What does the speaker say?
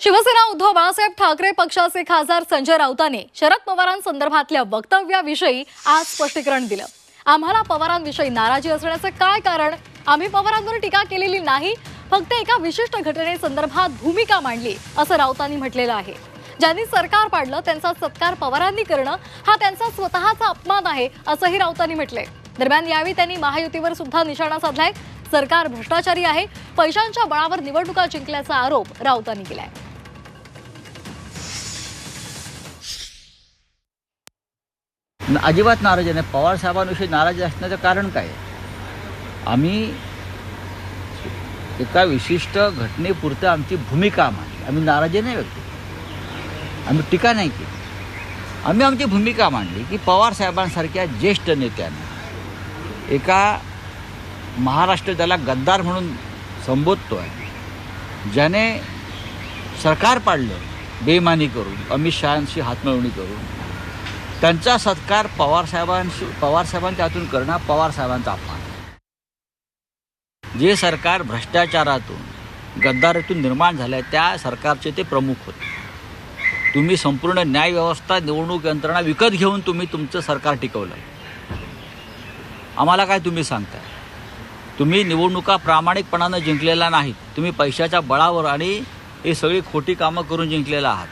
शिवसेना उद्धव बाळासाहेब ठाकरे पक्षाचे खासदार संजय राऊतांनी शरद पवारांसंदर्भातल्या वक्तव्याविषयी आज स्पष्टीकरण दिलं. आम्हाला पवारांविषयी नाराजी असण्याचं काय कारण? आम्ही पवारांवर टीका केलेली नाही. फक्त एका विशिष्ट घटनेसंदर्भात भूमिका मांडली असं राऊतांनी म्हटलेलं आहे. ज्यांनी सरकार पाडलं त्यांचा सत्कार पवारांनी करणं हा त्यांचा स्वतःचा अपमान आहे असंही राऊतांनी म्हटलंय. दरम्यान यावेळी त्यांनी महायुतीवर सुद्धा निशाणा साधलाय. सरकार भ्रष्टाचारी आहे. पैशांच्या बळावर निवडणुका जिंकल्याचा आरोप राऊतांनी केलाय. अजिबात नाराज नाही पवार साहेबांविषयी नाराज असण्याचं कारण काय? आम्ही एका विशिष्ट घटनेपुरतं आमची भूमिका मांडली. आम्ही नाराजी नाही व्यक्त केली. आम्ही टीका नाही केली. आम्ही आमची भूमिका मांडली की पवार साहेबांसारख्या ज्येष्ठ नेत्यांना एका महाराष्ट्र त्याला गद्दार म्हणून संबोधतो आहे ज्याने सरकार पाडलं बेमानी करून अमित शहांशी हातमिळवणी करून त्यांचा सत्कार पवारसाहेबांशी पवारसाहेबांच्या हातून करणं पवार पवारसाहेबांचा अपमान. जे सरकार भ्रष्टाचारातून गद्दारीतून निर्माण झालं त्या सरकारचे ते प्रमुख होते. तुम्ही संपूर्ण न्यायव्यवस्था निवडणूक यंत्रणा विकत घेऊन तुम्ही तुमचं सरकार टिकवलं आम्हाला काय तुम्ही सांगताय? तुम्ही निवडणुका प्रामाणिकपणानं जिंकलेल्या नाहीत. तुम्ही पैशाच्या बळावर आणि ही सगळी खोटी कामं करून जिंकलेला आहात.